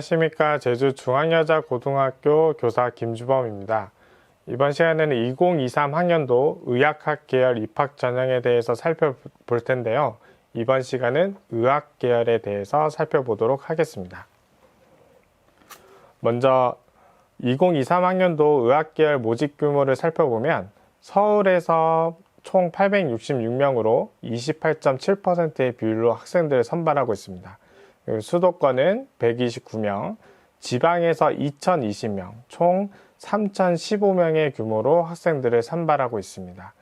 안녕하십니까. 제주 중앙여자고등학교 교사 김주범입니다. 이번 시간에는 2023 학년도 의학학 계열 입학 전형에 대해서 살펴볼 텐데요. 이번 시간은 의학 계열에 대해서 살펴보도록 하겠습니다. 먼저 2023 학년도 의학 계열 모집 규모를 살펴보면 서울에서 총 866명으로 28.7%의 비율로 학생들을 선발하고 있습니다. 그리고 수도권은 129명, 지방에서 2020명, 총 3015명의 규모로 학생들을 선발하고 있습니다.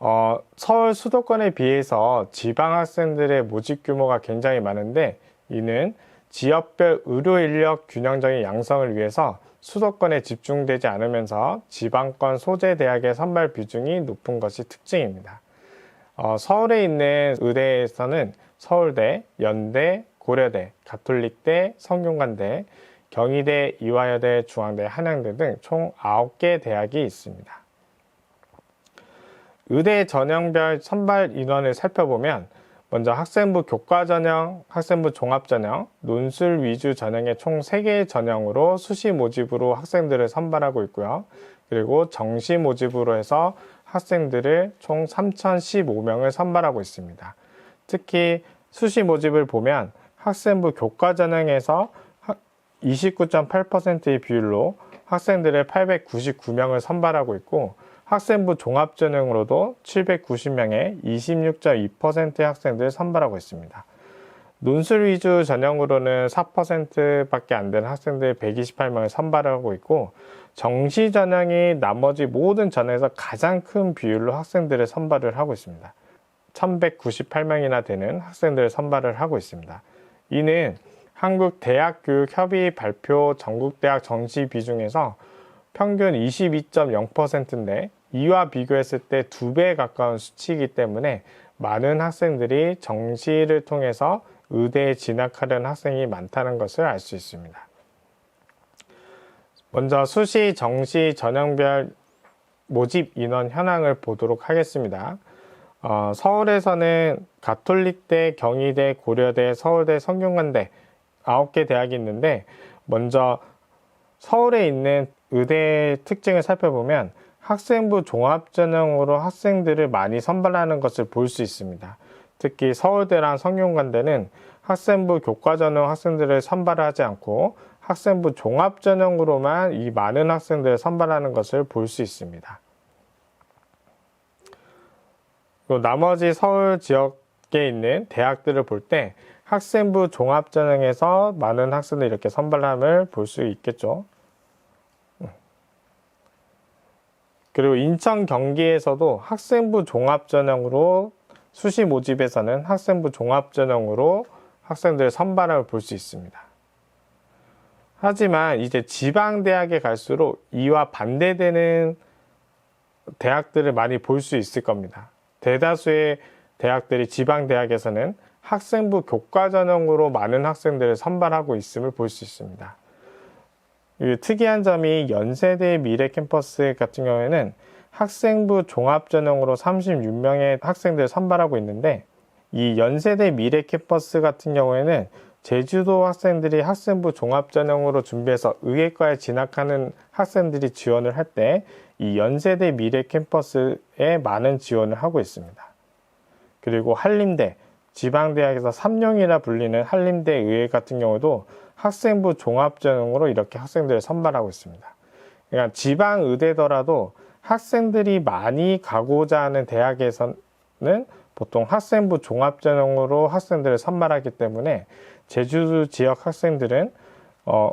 어, 서울 수도권에 비해서 지방 학생들의 모집 규모가 굉장히 많은데 이는 지역별 의료 인력 균형적인 양성을 위해서 수도권에 집중되지 않으면서 지방권 소재 대학의 선발 비중이 높은 것이 특징입니다. 어, 서울에 있는 의대에서는 서울대, 연대, 고려대, 가톨릭대, 성균관대, 경희대, 이화여대, 중앙대, 한양대 등 총 9개 대학이 있습니다. 의대 전형별 선발 인원을 살펴보면 먼저 학생부 교과 전형, 학생부 종합 전형, 논술 위주 전형의 총 3개의 전형으로 수시 모집으로 학생들을 선발하고 있고요. 그리고 정시 모집으로 해서 학생들을 총 3,015명을 선발하고 있습니다. 특히 수시 모집을 보면 학생부 교과 전형에서 29.8%의 비율로 학생들을 899명을 선발하고 있고 학생부 종합전형으로도 790명의 26.2%의 학생들을 선발하고 있습니다. 논술 위주 전형으로는 4%밖에 안 되는 학생들 128명을 선발하고 있고 정시 전형이 나머지 모든 전형에서 가장 큰 비율로 학생들을 선발을 하고 있습니다. 1198명이나 되는 학생들을 선발을 하고 있습니다. 이는 한국 대학교육협의 발표 전국 대학 정시 비중에서 평균 22.0%인데 이와 비교했을 때 두 배에 가까운 수치이기 때문에 많은 학생들이 정시를 통해서 의대에 진학하려는 학생이 많다는 것을 알 수 있습니다. 먼저 수시, 정시, 전형별 모집 인원 현황을 보도록 하겠습니다. 어, 서울에서는 가톨릭대, 경희대, 고려대, 서울대, 성균관대 9개 대학이 있는데 먼저 서울에 있는 의대 특징을 살펴보면 학생부 종합전형으로 학생들을 많이 선발하는 것을 볼 수 있습니다. 특히 서울대랑 성균관대는 학생부 교과전형 학생들을 선발하지 않고 학생부 종합전형으로만 이 많은 학생들을 선발하는 것을 볼 수 있습니다. 나머지 서울 지역에 있는 대학들을 볼 때 학생부 종합전형에서 많은 학생들 이렇게 선발함을 볼 수 있겠죠. 그리고 인천 경기에서도 학생부 종합전형으로 수시 모집에서는 학생부 종합전형으로 학생들 선발을 볼 수 있습니다. 하지만 이제 지방대학에 갈수록 이와 반대되는 대학들을 많이 볼 수 있을 겁니다. 대다수의 대학들이 지방 대학에서는 학생부 교과 전형으로 많은 학생들을 선발하고 있음을 볼 수 있습니다. 특이한 점이 연세대 미래 캠퍼스 같은 경우에는 학생부 종합 전형으로 36명의 학생들을 선발하고 있는데 이 연세대 미래 캠퍼스 같은 경우에는 제주도 학생들이 학생부 종합 전형으로 준비해서 의예과에 진학하는 학생들이 지원을 할 때 이 연세대 미래 캠퍼스에 많은 지원을 하고 있습니다. 그리고 한림대 지방대학에서 삼룡이라 불리는 한림대 의회 같은 경우도 학생부 종합전형으로 이렇게 학생들을 선발하고 있습니다. 그러니까 지방 의대더라도 학생들이 많이 가고자 하는 대학에서는 보통 학생부 종합전형으로 학생들을 선발하기 때문에 제주 지역 학생들은 어,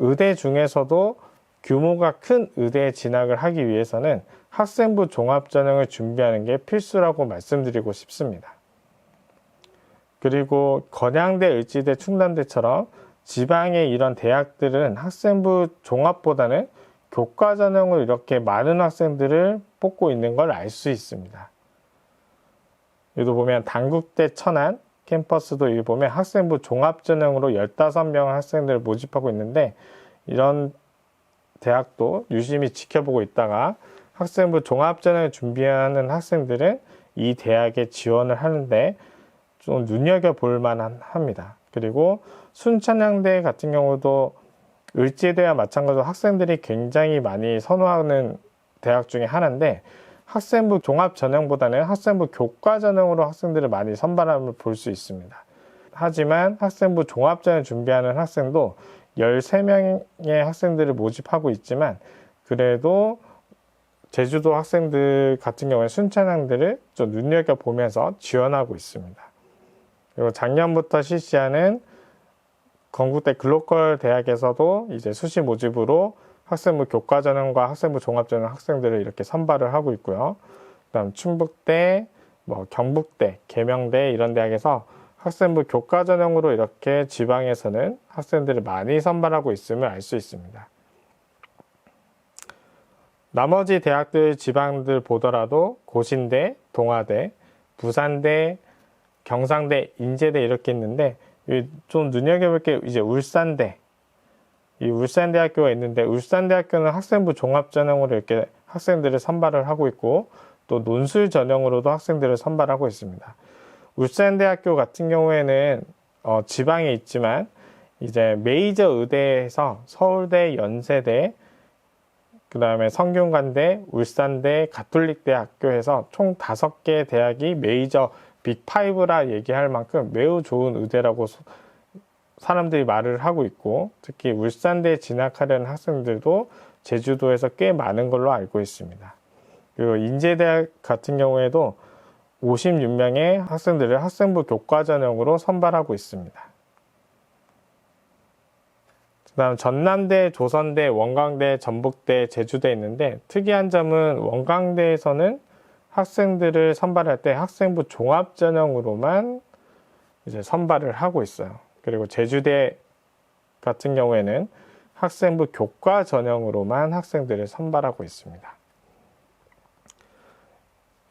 의대 중에서도 규모가 큰 의대에 진학을 하기 위해서는 학생부 종합전형을 준비하는 게 필수라고 말씀드리고 싶습니다. 그리고 건양대, 을지대, 충남대처럼 지방의 이런 대학들은 학생부 종합보다는 교과 전형을 이렇게 많은 학생들을 뽑고 있는 걸 알 수 있습니다. 여기도 보면 단국대 천안 캠퍼스도 여기 보면 학생부 종합 전형으로 15명 학생들을 모집하고 있는데 이런 대학도 유심히 지켜보고 있다가 학생부 종합 전형을 준비하는 학생들은 이 대학에 지원을 하는데 좀 눈여겨볼 만합니다. 그리고 순천향대 같은 경우도 을지대와 마찬가지로 학생들이 굉장히 많이 선호하는 대학 중에 하나인데 학생부 종합 전형보다는 학생부 교과 전형으로 학생들을 많이 선발함을 볼 수 있습니다. 하지만 학생부 종합 전형 준비하는 학생도 13명의 학생들을 모집하고 있지만 그래도 제주도 학생들 같은 경우에 순천향들을 좀 눈여겨보면서 지원하고 있습니다. 그리고 작년부터 실시하는 건국대 글로컬 대학에서도 이제 수시 모집으로 학생부 교과 전형과 학생부 종합 전형 학생들을 이렇게 선발을 하고 있고요. 그다음 충북대, 뭐 경북대, 계명대 이런 대학에서 학생부 교과 전형으로 이렇게 지방에서는 학생들을 많이 선발하고 있음을 알 수 있습니다. 나머지 대학들 지방들 보더라도 고신대, 동아대, 부산대, 경상대, 인제대 이렇게 있는데 이좀 눈여겨볼 게 이제 울산대 이 울산대학교가 있는데 울산대학교는 학생부 종합 전형으로 이렇게 학생들을 선발을 하고 있고 또 논술 전형으로도 학생들을 선발하고 있습니다. 울산대학교 같은 경우에는 어, 지방에 있지만 이제 메이저 의대에서 서울대, 연세대, 그 다음에 성균관대, 울산대, 가톨릭대학교에서 총 다섯 개 대학이 메이저 빅5라 얘기할 만큼 매우 좋은 의대라고 소- 사람들이 말을 하고 있고 특히 울산대에 진학하려는 학생들도 제주도에서 꽤 많은 걸로 알고 있습니다. 그리고 인제대학 같은 경우에도 56명의 학생들을 학생부 교과 전형으로 선발하고 있습니다. 그 다음 전남대, 조선대, 원광대, 전북대, 제주대 있는데 특이한 점은 원광대에서는 학생들을 선발할 때 학생부 종합 전형으로만 이제 선발을 하고 있어요. 그리고 제주대 같은 경우에는 학생부 교과 전형으로만 학생들을 선발하고 있습니다.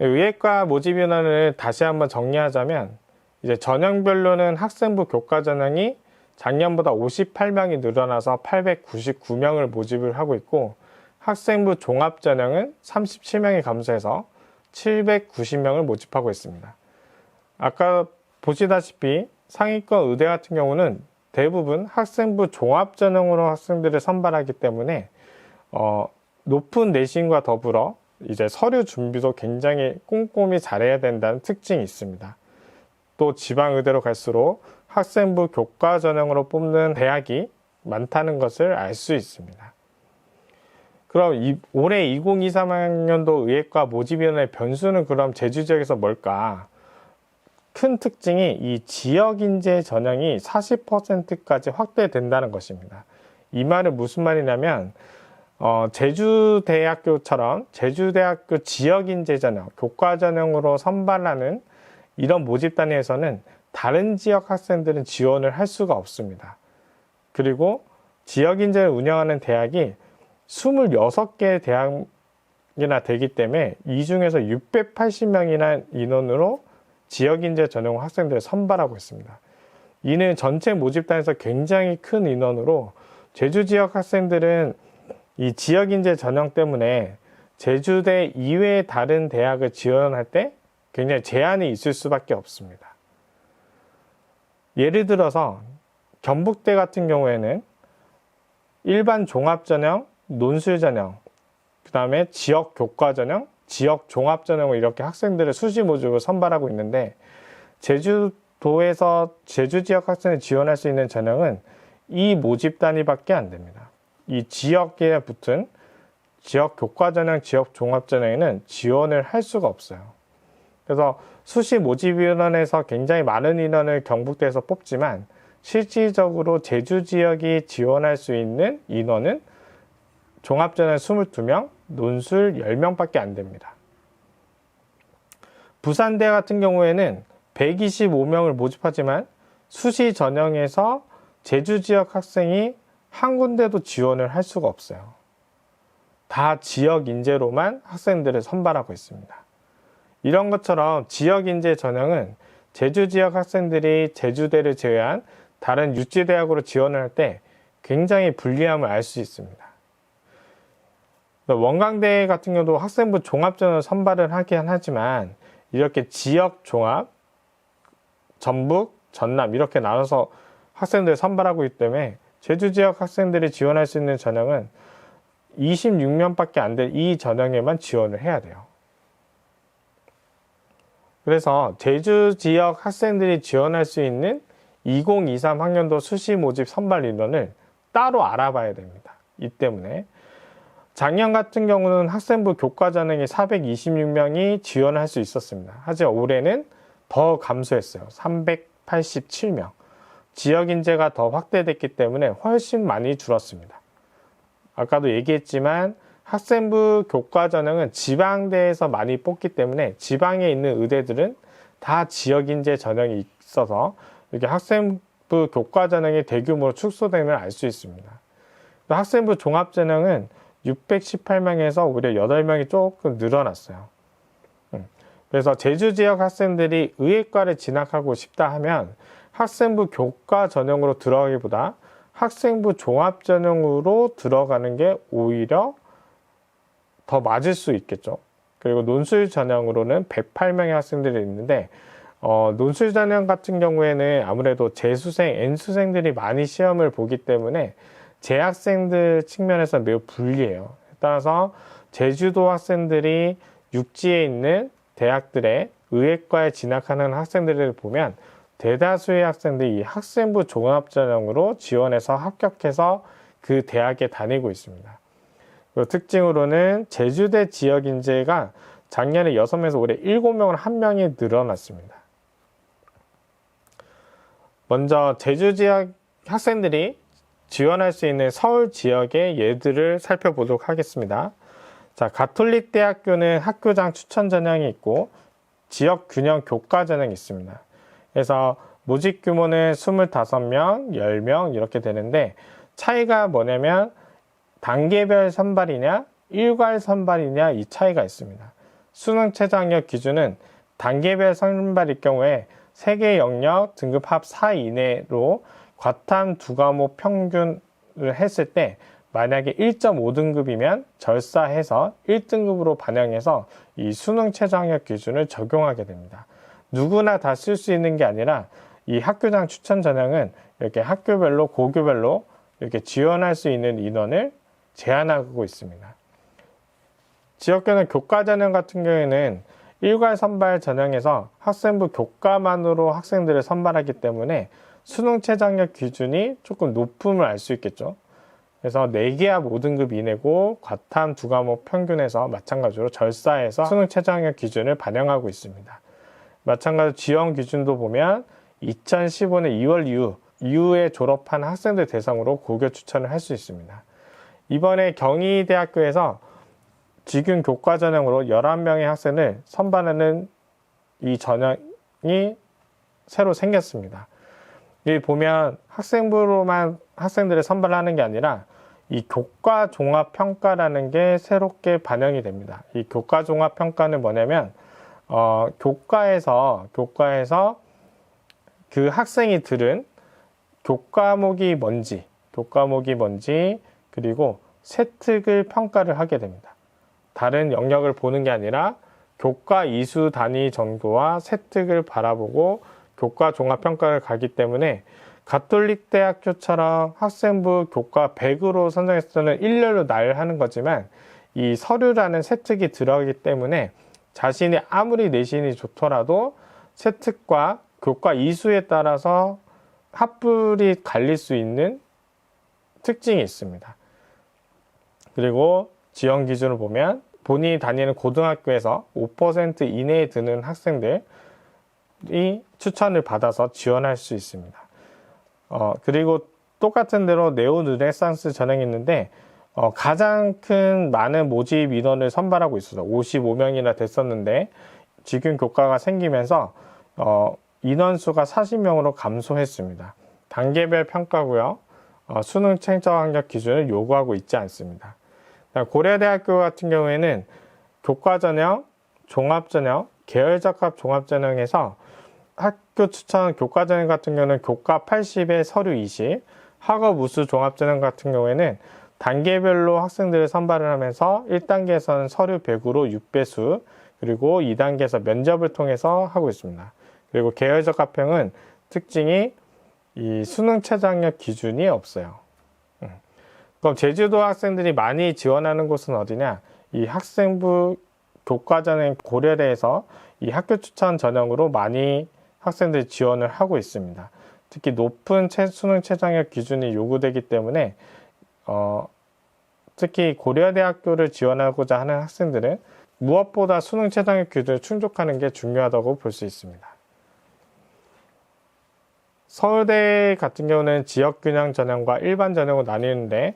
의예과 모집 인원을 다시 한번 정리하자면 이제 전형별로는 학생부 교과 전형이 작년보다 58명이 늘어나서 899명을 모집을 하고 있고 학생부 종합 전형은 37명이 감소해서 790명을 모집하고 있습니다. 아까 보시다시피 상위권 의대 같은 경우는 대부분 학생부 종합 전형으로 학생들을 선발하기 때문에 어, 높은 내신과 더불어 이제 서류 준비도 굉장히 꼼꼼히 잘해야 된다는 특징이 있습니다. 또 지방 의대로 갈수록 학생부 교과 전형으로 뽑는 대학이 많다는 것을 알 수 있습니다. 그럼 이, 올해 2023학년도 의예과 모집위원회 변수는 그럼 제주 지역에서 뭘까? 큰 특징이 이 지역 인재 전형이 40%까지 확대된다는 것입니다. 이 말은 무슨 말이냐면 어, 제주대학교처럼 제주대학교 지역 인재 전형, 교과 전형으로 선발하는 이런 모집 단위에서는 다른 지역 학생들은 지원을 할 수가 없습니다. 그리고 지역 인재를 운영하는 대학이 26개 대학이나 되기 때문에 이 중에서 680명이나 인원으로 지역 인재 전용 학생들을 선발하고 있습니다. 이는 전체 모집단에서 굉장히 큰 인원으로 제주 지역 학생들은 이 지역 인재 전형 때문에 제주대 이외의 다른 대학을 지원할 때 굉장히 제한이 있을 수밖에 없습니다. 예를 들어서 경북대 같은 경우에는 일반 종합 전형, 논술 전형, 그 다음에 지역 교과 전형, 지역 종합 전형을 이렇게 학생들을 수시 모집을 선발하고 있는데 제주도에서 제주 지역 학생을 지원할 수 있는 전형은 이 모집 단위밖에 안 됩니다. 이 지역에 붙은 지역 교과 전형, 지역 종합 전형에는 지원을 할 수가 없어요. 그래서 수시 모집위원회에서 굉장히 많은 인원을 경북대에서 뽑지만 실질적으로 제주 지역이 지원할 수 있는 인원은 종합전형 22명, 논술 10명밖에 안 됩니다. 부산대 같은 경우에는 125명을 모집하지만 수시 전형에서 제주 지역 학생이 한 군데도 지원을 할 수가 없어요. 다 지역 인재로만 학생들을 선발하고 있습니다. 이런 것처럼 지역 인재 전형은 제주 지역 학생들이 제주대를 제외한 다른 육지대학으로 지원을 할 때 굉장히 불리함을 알 수 있습니다. 원광대 같은 경우도 학생부 종합전을 선발을 하긴 하지만 이렇게 지역 종합, 전북, 전남 이렇게 나눠서 학생들을 선발하고 있기 때문에 제주 지역 학생들이 지원할 수 있는 전형은 26명밖에 안될이 전형에만 지원을 해야 돼요. 그래서 제주 지역 학생들이 지원할 수 있는 2023 학년도 수시 모집 선발 인원을 따로 알아봐야 됩니다. 이 때문에 작년 같은 경우는 학생부 교과 전형이 426명이 지원할 수 있었습니다. 하지만 올해는 더 감소했어요. 387명. 지역 인재가 더 확대됐기 때문에 훨씬 많이 줄었습니다. 아까도 얘기했지만 학생부 교과 전형은 지방대에서 많이 뽑기 때문에 지방에 있는 의대들은 다 지역 인재 전형이 있어서 이렇게 학생부 교과 전형이 대규모로 축소되는 걸알수 있습니다. 학생부 종합 전형은 618명에서 오히려 8명이 조금 늘어났어요. 음. 그래서 제주 지역 학생들이 의예과를 진학하고 싶다 하면 학생부 교과 전형으로 들어가기보다 학생부 종합 전형으로 들어가는 게 오히려 더 맞을 수 있겠죠. 그리고 논술 전형으로는 108명의 학생들이 있는데 어, 논술 전형 같은 경우에는 아무래도 재수생, N수생들이 많이 시험을 보기 때문에 재학생들 측면에서 매우 불리해요. 따라서 제주도 학생들이 육지에 있는 대학들의 의예과에 진학하는 학생들을 보면 대다수의 학생들이 이 학생부 종합전형으로 지원해서 합격해서 그 대학에 다니고 있습니다. 그 특징으로는 제주대 지역 인재가 작년에 6명에서 올해 7명으로 1명이 늘어났습니다. 먼저 제주 지역 학생들이 지원할 수 있는 서울 지역의 예들을 살펴보도록 하겠습니다. 자, 가톨릭 대학교는 학교장 추천 전형이 있고 지역 균형 교과 전형이 있습니다. 그래서 모집 규모는 25명, 10명 이렇게 되는데 차이가 뭐냐면 단계별 선발이냐 일괄 선발이냐 이 차이가 있습니다. 수능 최저학력 기준은 단계별 선발일 경우에 세계 영역 등급 합 4 이내로 과탐 두 과목 평균을 했을 때 만약에 1.5등급이면 절사해서 1등급으로 반영해서 이 수능 최저학력 기준을 적용하게 됩니다. 누구나 다 쓸 수 있는 게 아니라 이 학교장 추천 전형은 이렇게 학교별로 고교별로 이렇게 지원할 수 있는 인원을 제한하고 있습니다. 지역교는 교과 전형 같은 경우에는 일괄 선발 전형에서 학생부 교과만으로 학생들을 선발하기 때문에 수능 최저학력 기준이 조금 높음을 알 수 있겠죠. 그래서 4개와 5등급 이내고 과탐 두 과목 평균에서 마찬가지로 절사해서 수능 최저학력 기준을 반영하고 있습니다. 마찬가지로 지원 기준도 보면 2015년 2월 이후 이후에 졸업한 학생들 대상으로 고교 추천을 할 수 있습니다. 이번에 경희대학교에서 지금 교과 전형으로 11명의 학생을 선발하는 이 전형이 새로 생겼습니다. 여기 보면 학생부로만 학생들을 선발하는 게 아니라 이 교과 종합 평가라는 게 새롭게 반영이 됩니다. 이 교과 종합 평가는 뭐냐면 어, 교과에서 교과에서 그 학생이 들은 교과목이 뭔지, 교과목이 뭔지 그리고 세특을 평가를 하게 됩니다. 다른 영역을 보는 게 아니라 교과 이수 단위 정도와 세특을 바라보고 교과 종합 평가를 가기 때문에 가톨릭 대학교처럼 학생부 교과 100으로 선정했을 때는 일렬로 날 하는 거지만 이 서류라는 세특이 들어가기 때문에 자신이 아무리 내신이 좋더라도 세특과 교과 이수에 따라서 합불이 갈릴 수 있는 특징이 있습니다. 그리고 지원 기준을 보면 본인이 다니는 고등학교에서 5% 이내에 드는 학생들이 추천을 받아서 지원할 수 있습니다. 어, 그리고 똑같은 대로 네오 르네상스 전형이 있는데 어, 가장 큰 많은 모집 인원을 선발하고 있어서 55명이나 됐었는데 지금 교과가 생기면서 어, 인원수가 40명으로 감소했습니다. 단계별 평가고요. 어, 수능 챙적 학력 기준을 요구하고 있지 않습니다. 고려대학교 같은 경우에는 교과 전형, 종합 전형, 계열 적합 종합 전형에서 학교 추천 교과 전형 같은 경우는 교과 80에 서류 20, 학업 우수 종합 전형 같은 경우에는 단계별로 학생들을 선발을 하면서 1단계에서는 서류 100으로 6배수, 그리고 2단계에서 면접을 통해서 하고 있습니다. 그리고 계열적 합평은 특징이 이 수능 최장력 기준이 없어요. 음. 그럼 제주도 학생들이 많이 지원하는 곳은 어디냐? 이 학생부 교과전형 고려대에서 이 학교 추천 전형으로 많이 학생들이 지원을 하고 있습니다. 특히 높은 최, 수능 최장력 기준이 요구되기 때문에 어, 특히 고려대학교를 지원하고자 하는 학생들은 무엇보다 수능 최장력 기준을 충족하는 게 중요하다고 볼 수 있습니다. 서울대 같은 경우는 지역균형 전형과 일반 전형으로 나뉘는데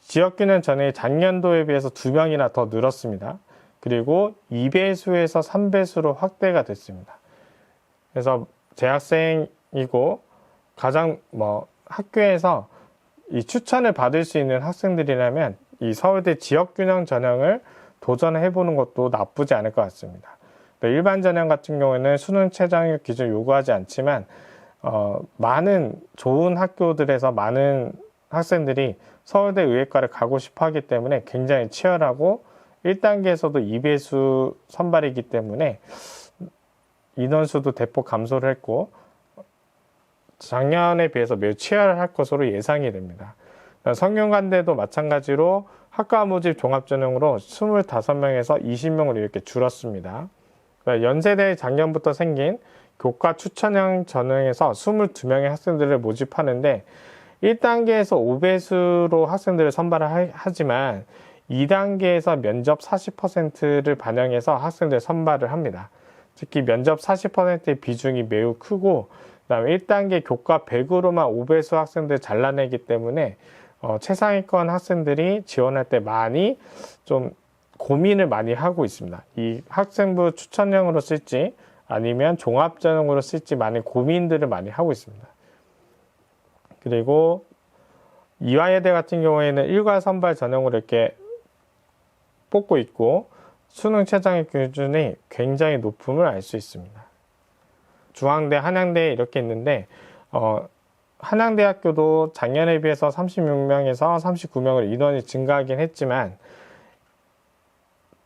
지역균형 전형이 작년도에 비해서 두 명이나 더 늘었습니다. 그리고 2배수에서 3배수로 확대가 됐습니다. 그래서 재학생이고 가장 뭐 학교에서 이 추천을 받을 수 있는 학생들이라면 이 서울대 지역균형 전형을 도전해 보는 것도 나쁘지 않을 것 같습니다. 일반 전형 같은 경우에는 수능 최장력 기준 요구하지 않지만 어, 많은 좋은 학교들에서 많은 학생들이 서울대 의예과를 가고 싶어 하기 때문에 굉장히 치열하고 1단계에서도 2배수 선발이기 때문에 인원수도 대폭 감소를 했고 작년에 비해서 매우 치열할 것으로 예상이 됩니다. 성균관대도 마찬가지로 학과 모집 종합전형으로 25명에서 20명으로 이렇게 줄었습니다. 연세대 작년부터 생긴 교과 추천형 전형에서 22명의 학생들을 모집하는데 1단계에서 5배수로 학생들을 선발을 하지만 2단계에서 면접 40%를 반영해서 학생들 선발을 합니다. 특히 면접 40%의 비중이 매우 크고 그다음에 1단계 교과 100으로만 5배수 학생들 잘라내기 때문에 어, 최상위권 학생들이 지원할 때 많이 좀 고민을 많이 하고 있습니다. 이 학생부 추천형으로 쓸지 아니면 종합전형으로 쓸지 많이 고민들을 많이 하고 있습니다. 그리고 이화여대 같은 경우에는 일괄 선발 전형으로 이렇게 뽑고 있고 수능 최장의 기준이 굉장히 높음을 알 수 있습니다. 중앙대, 한양대 이렇게 있는데 어, 한양대학교도 작년에 비해서 36명에서 39명으로 인원이 증가하긴 했지만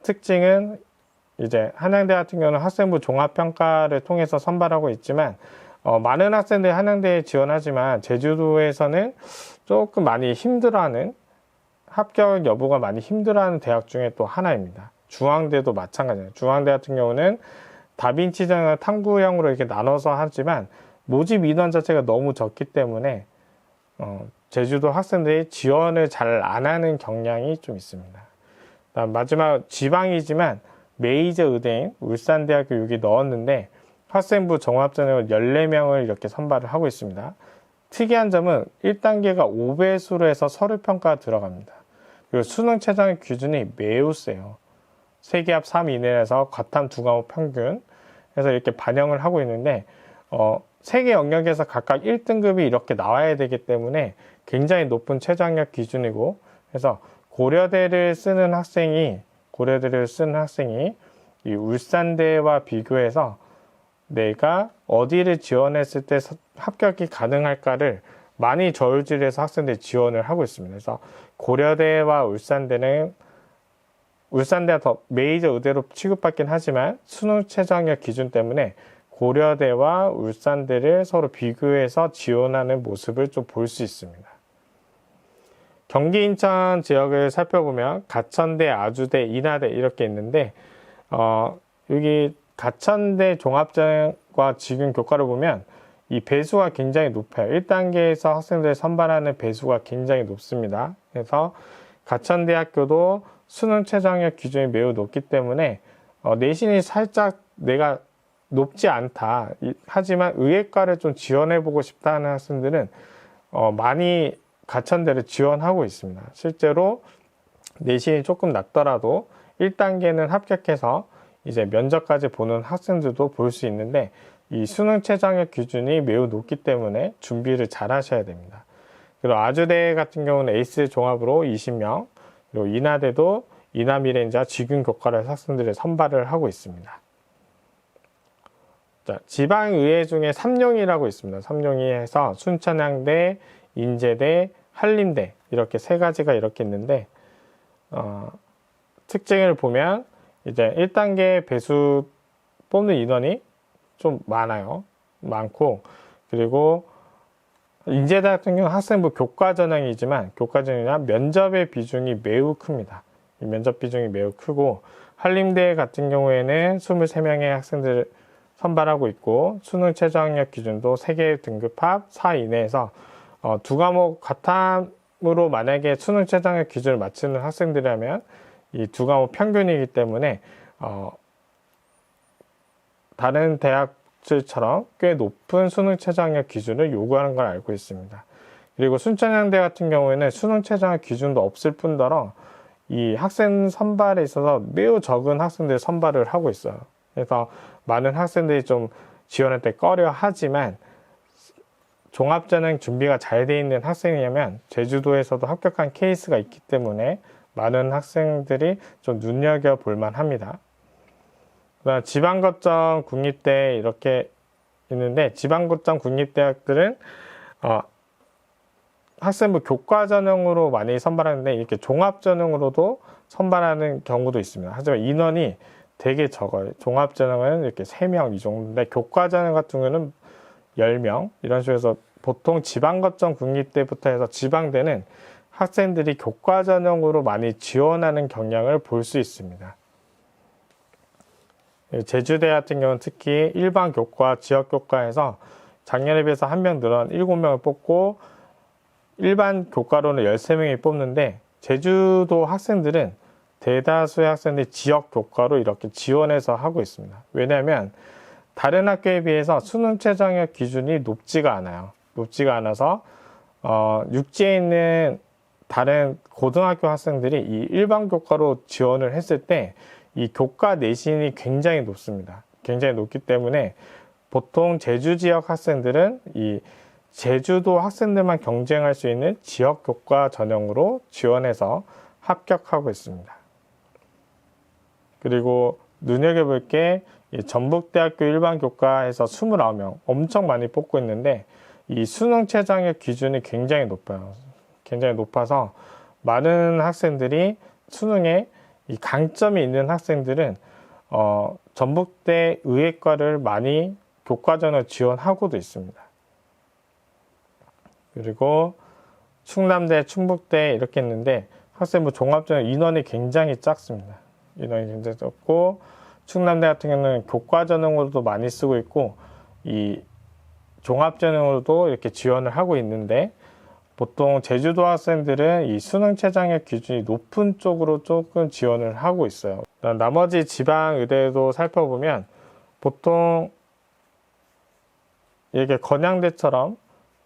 특징은 이제 한양대 같은 경우는 학생부 종합평가를 통해서 선발하고 있지만 어, 많은 학생들이 한양대에 지원하지만 제주도에서는 조금 많이 힘들어하는 합격 여부가 많이 힘들어하는 대학 중에 또 하나입니다. 중앙대도 마찬가지예요. 중앙대 같은 경우는 다빈치전을 탐구형으로 이렇게 나눠서 하지만 모집 인원 자체가 너무 적기 때문에 어, 제주도 학생들이 지원을 잘 안 하는 경향이 좀 있습니다. 마지막 지방이지만 메이저 의대인 울산대학교 여기 넣었는데 학생부 종합전형을 14명을 이렇게 선발을 하고 있습니다. 특이한 점은 1단계가 5배수로 해서 서류평가가 들어갑니다. 그리고 수능 최장 기준이 매우 세요. 세계합 3 이내에서 과탐 두 과목 평균 해서 이렇게 반영을 하고 있는데 어, 세계 영역에서 각각 1등급이 이렇게 나와야 되기 때문에 굉장히 높은 최장력 기준이고 그래서 고려대를 쓰는 학생이 고려대를 쓰는 학생이 이 울산대와 비교해서 내가 어디를 지원했을 때 합격이 가능할까를 많이 저울질해서 학생들이 지원을 하고 있습니다. 그래서 고려대와 울산대는 울산대가 더 메이저 의대로 취급받긴 하지만 수능 최저학력 기준 때문에 고려대와 울산대를 서로 비교해서 지원하는 모습을 좀 볼 수 있습니다. 경기 인천 지역을 살펴보면 가천대, 아주대, 인하대 이렇게 있는데 어, 여기 가천대 종합전과 지금 교과를 보면 이 배수가 굉장히 높아요. 1단계에서 학생들 선발하는 배수가 굉장히 높습니다. 그래서 가천대학교도 수능 최장력 기준이 매우 높기 때문에 어, 내신이 살짝 내가 높지 않다. 하지만 의예과를 좀 지원해보고 싶다는 학생들은 어, 많이 가천대를 지원하고 있습니다. 실제로 내신이 조금 낮더라도 1단계는 합격해서 이제 면접까지 보는 학생들도 볼 수 있는데 이 수능 최장력 기준이 매우 높기 때문에 준비를 잘 하셔야 됩니다. 그리고 아주대 같은 경우는 에이스 종합으로 20명, 그리고 인하대도 이나미렌자 지균 교과를 학생들을 선발을 하고 있습니다. 자, 지방의회 중에 삼룡이라고 있습니다. 삼룡이에서 순천향대, 인제대, 한림대 이렇게 세 가지가 이렇게 있는데 어, 특징을 보면 이제 1단계 배수 뽑는 인원이 좀 많아요. 많고 그리고 인제대 같은 경우 학생부 교과 전형이지만 교과 전형이나 면접의 비중이 매우 큽니다. 이 면접 비중이 매우 크고 한림대 같은 경우에는 23명의 학생들을 선발하고 있고 수능 최저학력 기준도 세계 등급 합 4 이내에서 어, 두 과목 가탐으로 만약에 수능 최저학력 기준을 맞추는 학생들이라면 이 두 과목 평균이기 때문에 어, 다른 대학 들처럼 꽤 높은 수능 최저학력 기준을 요구하는 걸 알고 있습니다. 그리고 순천향대 같은 경우에는 수능 최저학력 기준도 없을 뿐더러 이 학생 선발에 있어서 매우 적은 학생들 선발을 하고 있어요. 그래서 많은 학생들이 좀 지원할 때 꺼려 하지만 종합전형 준비가 잘 돼 있는 학생이라면 제주도에서도 합격한 케이스가 있기 때문에 많은 학생들이 좀 눈여겨 볼만 합니다. 그다음 지방거점 국립대 이렇게 있는데 지방거점 국립대학들은 어, 학생부 교과 전형으로 많이 선발하는데 이렇게 종합 전형으로도 선발하는 경우도 있습니다. 하지만 인원이 되게 적어요. 종합 전형은 이렇게 3명 이 정도인데 교과 전형 같은 경우는 10명 이런 식으로 해서 보통 지방거점 국립대부터 해서 지방대는 학생들이 교과 전형으로 많이 지원하는 경향을 볼 수 있습니다. 제주대 같은 경우는 특히 일반 교과, 지역 교과에서 작년에 비해서 한 명 늘어난 7명을 뽑고 일반 교과로는 13명이 뽑는데 제주도 학생들은 대다수의 학생들이 지역 교과로 이렇게 지원해서 하고 있습니다. 왜냐하면 다른 학교에 비해서 수능 최저학력 기준이 높지가 않아요. 높지가 않아서 어, 육지에 있는 다른 고등학교 학생들이 이 일반 교과로 지원을 했을 때 이 교과 내신이 굉장히 높습니다. 굉장히 높기 때문에 보통 제주 지역 학생들은 이 제주도 학생들만 경쟁할 수 있는 지역 교과 전형으로 지원해서 합격하고 있습니다. 그리고 눈여겨볼 게 전북대학교 일반 교과에서 29명 엄청 많이 뽑고 있는데 이 수능 최저학력 기준이 굉장히 높아요. 굉장히 높아서 많은 학생들이 수능에 이 강점이 있는 학생들은 어, 전북대 의예과를 많이 교과전을 지원하고도 있습니다. 그리고 충남대, 충북대 이렇게 했는데 학생부 종합전형 인원이 굉장히 작습니다. 인원이 굉장히 적고 충남대 같은 경우는 교과전형으로도 많이 쓰고 있고 이 종합전형으로도 이렇게 지원을 하고 있는데 보통 제주도 학생들은 이 수능 최장력 기준이 높은 쪽으로 조금 지원을 하고 있어요. 나머지 지방 의대도 살펴보면 보통 이게 건양대처럼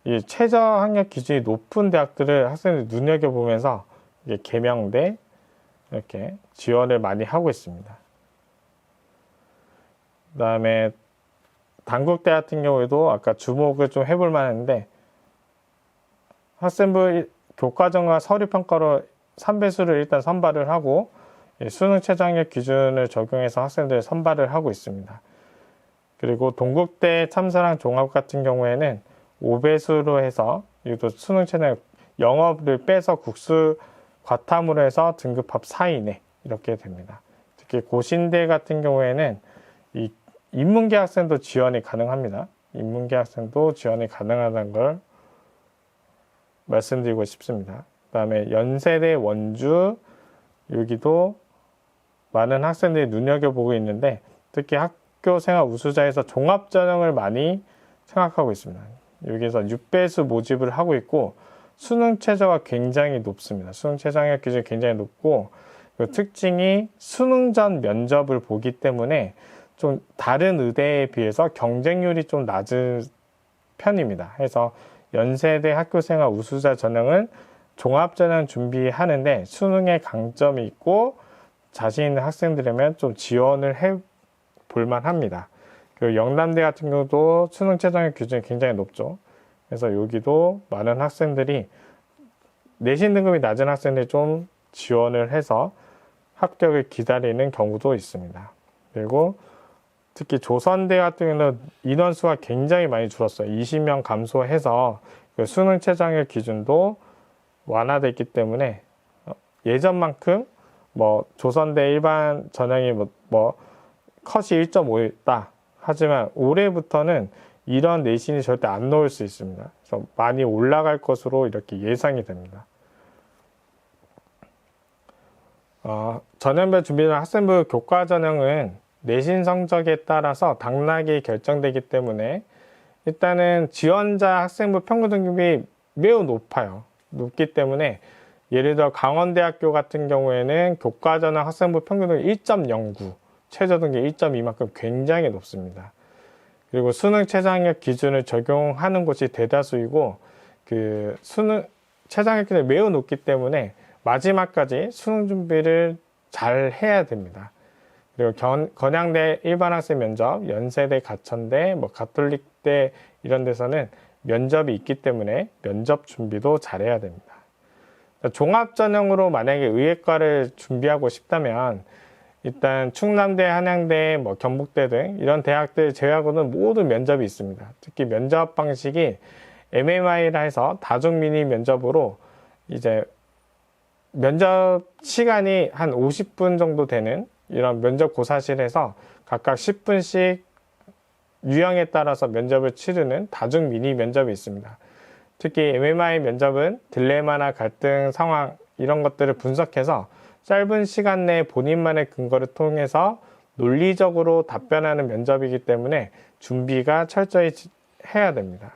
이 최저 학력 기준이 높은 대학들을 학생들이 눈여겨보면서 이게 개명대 이렇게 지원을 많이 하고 있습니다. 그 다음에 단국대 같은 경우에도 아까 주목을 좀 해볼 만한데 학생부 교과정과 서류평가로 3배수를 일단 선발을 하고 수능 최저학력 기준을 적용해서 학생들 선발을 하고 있습니다. 그리고 동국대 참사랑 종합 같은 경우에는 5배수로 해서 이것도 수능 최저 영업을 빼서 국수 과탐으로 해서 등급합 4 이내 이렇게 됩니다. 특히 고신대 같은 경우에는 이 인문계 학생도 지원이 가능합니다. 인문계 학생도 지원이 가능하다는 걸 말씀드리고 싶습니다. 그 다음에 연세대 원주 여기도 많은 학생들이 눈여겨보고 있는데 특히 학교 생활 우수자에서 종합전형을 많이 생각하고 있습니다. 여기서 6배수 모집을 하고 있고 수능 최저가 굉장히 높습니다. 수능 최저학력 기준이 굉장히 높고 그 특징이 수능 전 면접을 보기 때문에 좀 다른 의대에 비해서 경쟁률이 좀 낮은 편입니다. 해서 연세대 학교생활 우수자 전형은 종합전형 준비하는데 수능에 강점이 있고 자신 있는 학생들이면 좀 지원을 해 볼만 합니다. 그리고 영남대 같은 경우도 수능 최저학력 기준이 굉장히 높죠. 그래서 여기도 많은 학생들이 내신 등급이 낮은 학생들이 좀 지원을 해서 합격을 기다리는 경우도 있습니다. 그리고 특히 조선대 같은 경우는 인원수가 굉장히 많이 줄었어요. 20명 감소해서 그 수능 최장의 기준도 완화됐기 때문에 어, 예전만큼 뭐 조선대 일반 전형이 뭐, 뭐 컷이 1.5였다. 하지만 올해부터는 이런 내신이 절대 안 나올 수 있습니다. 그래서 많이 올라갈 것으로 이렇게 예상이 됩니다. 어, 전형별 준비전 학생부 교과 전형은 내신 성적에 따라서 당락이 결정되기 때문에 일단은 지원자 학생부 평균 등급이 매우 높아요. 높기 때문에 예를 들어 강원대학교 같은 경우에는 교과 전형 학생부 평균 등급 1.09, 최저 등급 1.2만큼 굉장히 높습니다. 그리고 수능 최저학력 기준을 적용하는 곳이 대다수이고 그 수능 최저학력 기준이 매우 높기 때문에 마지막까지 수능 준비를 잘 해야 됩니다. 그리고 견, 건양대 일반 학생 면접, 연세대 가천대, 뭐 가톨릭대 이런 데서는 면접이 있기 때문에 면접 준비도 잘해야 됩니다. 종합 전형으로 만약에 의예과를 준비하고 싶다면 일단 충남대, 한양대, 뭐 경북대 등 이런 대학들 제외하고는 모두 면접이 있습니다. 특히 면접 방식이 MMI라 해서 다중 미니 면접으로 이제 면접 시간이 한 50분 정도 되는 이런 면접 고사실에서 각각 10분씩 유형에 따라서 면접을 치르는 다중 미니 면접이 있습니다. 특히 MMI 면접은 딜레마나 갈등 상황 이런 것들을 분석해서 짧은 시간 내에 본인만의 근거를 통해서 논리적으로 답변하는 면접이기 때문에 준비가 철저히 지- 해야 됩니다.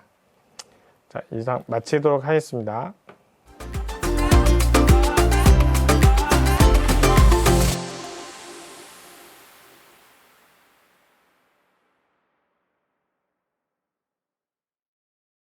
자, 이상 마치도록 하겠습니다.